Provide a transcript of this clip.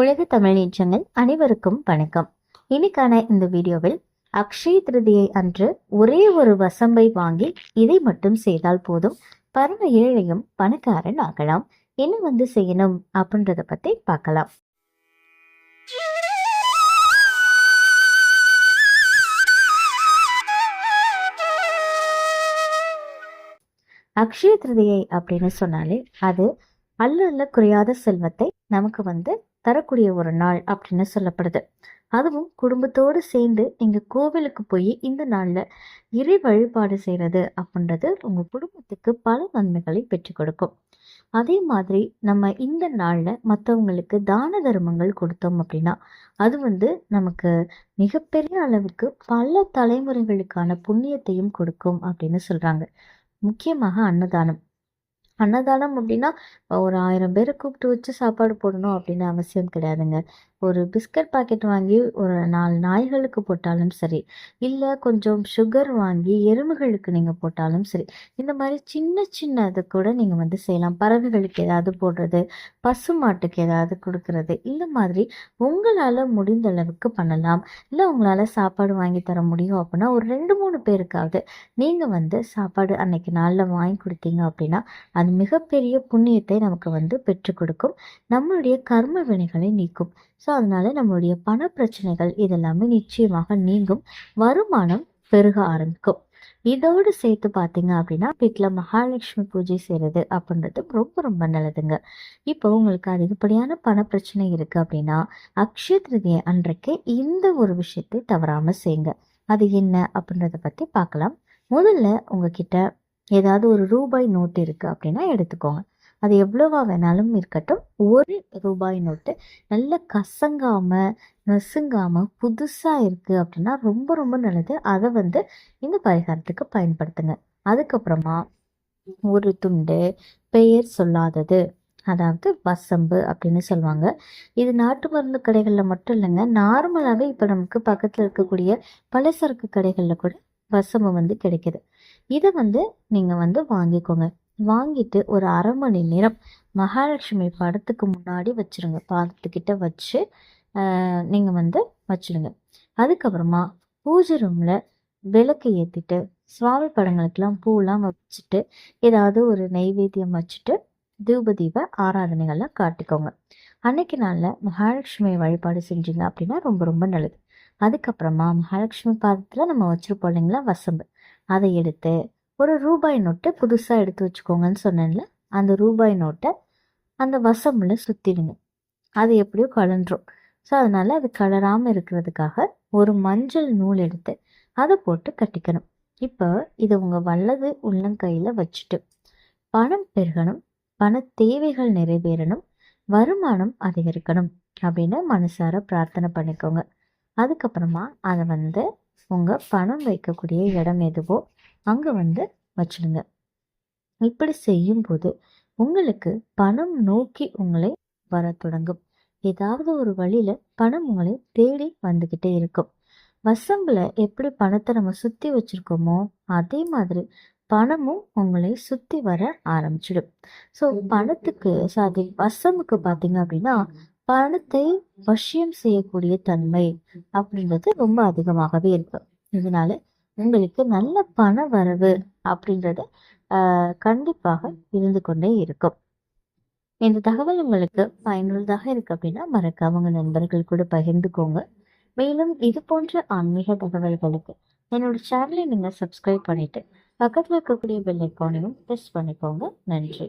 உலக தமிழ் நீச்சங்கள் அனைவருக்கும் வணக்கம். இன்னைக்கான இந்த வீடியோவில் அக்ஷய திருதியை அன்று ஒரே ஒரு வசம்பை வாங்கி இதை மட்டும் செய்தால் போதும். பரம ஏழையும் பணக்காரன் ஆகலாம். என்ன வந்து செய்யணும் அப்படின்றத பத்தி பார்க்கலாம். அக்ஷய திருதியை அப்படின்னு சொன்னாலே அது அல்ல அல்ல குறையாத செல்வத்தை நமக்கு வந்து தரக்கூடிய ஒரு நாள் அப்படின்னு சொல்லப்படுது. அதுவும் குடும்பத்தோடு சேர்ந்து நீங்கள் கோவிலுக்கு போய் இந்த நாளில் இறை வழிபாடு செய்கிறது அப்படின்றது உங்கள் குடும்பத்துக்கு பல நன்மைகளை பெற்றுக் கொடுக்கும். அதே மாதிரி நம்ம இந்த நாளில் மற்றவங்களுக்கு தான தர்மங்கள் கொடுத்தோம் அப்படின்னா அது வந்து நமக்கு மிகப்பெரிய அளவுக்கு பல தலைமுறைகளுக்கான புண்ணியத்தையும் கொடுக்கும் அப்படின்னு சொல்கிறாங்க முக்கியமாக அன்னதானம். அன்னதானம் அப்படின்னா ஒரு ஆயிரம் பேரை கூப்பிட்டு வச்சு சாப்பாடு போடணும் அப்படின்னு அவசியம் கிடையாதுங்க. ஒரு பிஸ்கட் பாக்கெட் வாங்கி ஒரு நாலு நாய்களுக்கு போட்டாலும் சரி இல்லை கொஞ்சம் சுகர் வாங்கி எறும்புகளுக்கு நீங்கள் போட்டாலும் சரி இந்த மாதிரி சின்ன சின்ன இது கூட நீங்கள் வந்து செய்யலாம். பறவைகளுக்கு ஏதாவது போடுறது பசு மாட்டுக்கு ஏதாவது கொடுக்கறது இந்த மாதிரி உங்களால் முடிந்த அளவுக்கு பண்ணலாம். இல்லை உங்களால் சாப்பாடு வாங்கி தர முடியும் அப்படின்னா ஒரு ரெண்டு மூணு பேருக்காவது நீங்கள் வந்து சாப்பாடு அன்னைக்கு நாளில் வாங்கி கொடுத்தீங்க அப்படின்னா அது மிகப்பெரிய புண்ணியத்தை நமக்கு வந்து பெற்றுக் கொடுக்கும். நம்மளுடைய கர்ம வினைகளை நீக்கும். ஸோ அதனால நம்மளுடைய பண பிரச்சனைகள் இதெல்லாமே நிச்சயமாக நீங்கும் வருமானம் பெருக ஆரம்பிக்கும். இதோடு சேர்த்து பார்த்தீங்க அப்படின்னா வீட்டில் மகாலட்சுமி பூஜை செய்கிறது அப்படின்றது ரொம்ப ரொம்ப நல்லதுங்க. இப்போ உங்களுக்கு அதிகப்படியான பண பிரச்சனை இருக்குது அப்படின்னா அக்ஷய திருதியை அன்றைக்கு இந்த ஒரு விஷயத்தை தவறாமல் செய்யுங்க. அது என்ன அப்படின்றத பற்றி பார்க்கலாம். முதல்ல உங்ககிட்ட ஏதாவது ஒரு ரூபாய் நோட்டு இருக்குது அப்படின்னா எடுத்துக்கோங்க. அது எவ்வளவா வேணாலும் இருக்கட்டும் ஒரு ரூபாய் நோட்டு நல்ல கசங்காம நசுங்காம புதுசா இருக்கு அப்படின்னா ரொம்ப ரொம்ப நல்லது. அதை வந்து இந்த பரிகாரத்துக்கு பயன்படுத்துங்க. அதுக்கப்புறமா ஒரு துண்டு பெயர் சொல்லாதது. அதாவது வசம்பு அப்படின்னு சொல்லுவாங்க. இது நாட்டு மருந்து கடைகளில் மட்டும் இல்லைங்க. நார்மலாகவே இப்போ நமக்கு பக்கத்தில் இருக்கக்கூடிய பலசரக்கு கடைகளில் கூட வசம்பு வந்து கிடைக்குது. இதை வந்து நீங்கள் வந்து வாங்கிக்கோங்க. வாங்கிட்டு ஒரு அரை மணி நேரம் மகாலட்சுமி படத்துக்கு முன்னாடி வச்சுருங்க. பாதத்துக்கிட்ட வச்சு நீங்கள் வந்து வச்சுடுங்க அதுக்கப்புறமா பூஜை ரூமில் விளக்கு ஏற்றிட்டு சுவாமி படங்களுக்கெல்லாம் பூலாம் வச்சுட்டு ஏதாவது ஒரு நெய்வேத்தியம் வச்சுட்டு தூப தீப ஆராதனைகள்லாம் காட்டிக்கோங்க. அன்னைக்கு நாளில் மகாலட்சுமி வழிபாடு செஞ்சீங்க அப்படின்னா ரொம்ப ரொம்ப நல்லது. அதுக்கப்புறமா மகாலட்சுமி பாதத்தில் நம்ம வச்சுருப்போம் இல்லைங்களா வசம்பு. அதை எடுத்து ஒரு ரூபாய் நோட்டை புதுசாக எடுத்து வச்சுக்கோங்கன்னு சொன்னேன்ல அந்த ரூபாய் நோட்டை அந்த வசமில் சுற்றிடுங்க அது எப்படியோ கலண்டுரும் ஸோ அதனால் அது கலராமல் இருக்கிறதுக்காக ஒரு மஞ்சள் நூல் எடுத்து அதை போட்டு கட்டிக்கணும். இப்போ இதை உங்கள் வல்லது உள்ளங்கையில் வச்சுட்டு பணம் பெருகணும் பண தேவைகள் நிறைவேறணும் வருமானம் அதிகரிக்கணும் அப்படின்னு மனசார பிரார்த்தனை பண்ணிக்கோங்க. அதுக்கப்புறமா அதை வந்து உங்கள் பணம் வைக்கக்கூடிய இடம் எதுவோ அங்கே வந்து வச்சிடுங்க. இப்படி செய்யும்போது உங்களுக்கு பணம் நோக்கி உங்களை வர தொடங்கும். ஏதாவது ஒரு வழியில் பணம் உங்களை தேடி வந்துக்கிட்டே இருக்கும். வசம்பில் எப்படி பணத்தை நம்ம சுற்றி வச்சுருக்கோமோ அதே மாதிரி பணமும் உங்களை சுற்றி வர ஆரம்பிச்சிடும். ஸோ பணத்துக்கு சாதி வசமுக்கு பார்த்தீங்க அப்படின்னா பணத்தை வசியம் செய்யக்கூடிய தன்மை அப்படின்றது ரொம்ப அதிகமாகவே இருக்கும் இதனால உங்களுக்கு நல்ல பண வரவு அப்படின்றது கண்டிப்பாக இருந்து கொண்டே இருக்கும். இந்த தகவல் உங்களுக்கு பயனுள்ளதாக இருக்கு அப்படின்னா மறக்காம உங்க நண்பர்கள் கூட பகிர்ந்துக்கோங்க. மேலும் இது போன்ற ஆன்மீக தகவல்களுக்கு என்னோட சேனலை நீங்கள் சப்ஸ்கிரைப் பண்ணிட்டு பக்கத்தில் இருக்கக்கூடிய பெல் ஐக்கானையும் ப்ரெஸ் பண்ணிக்கோங்க. நன்றி.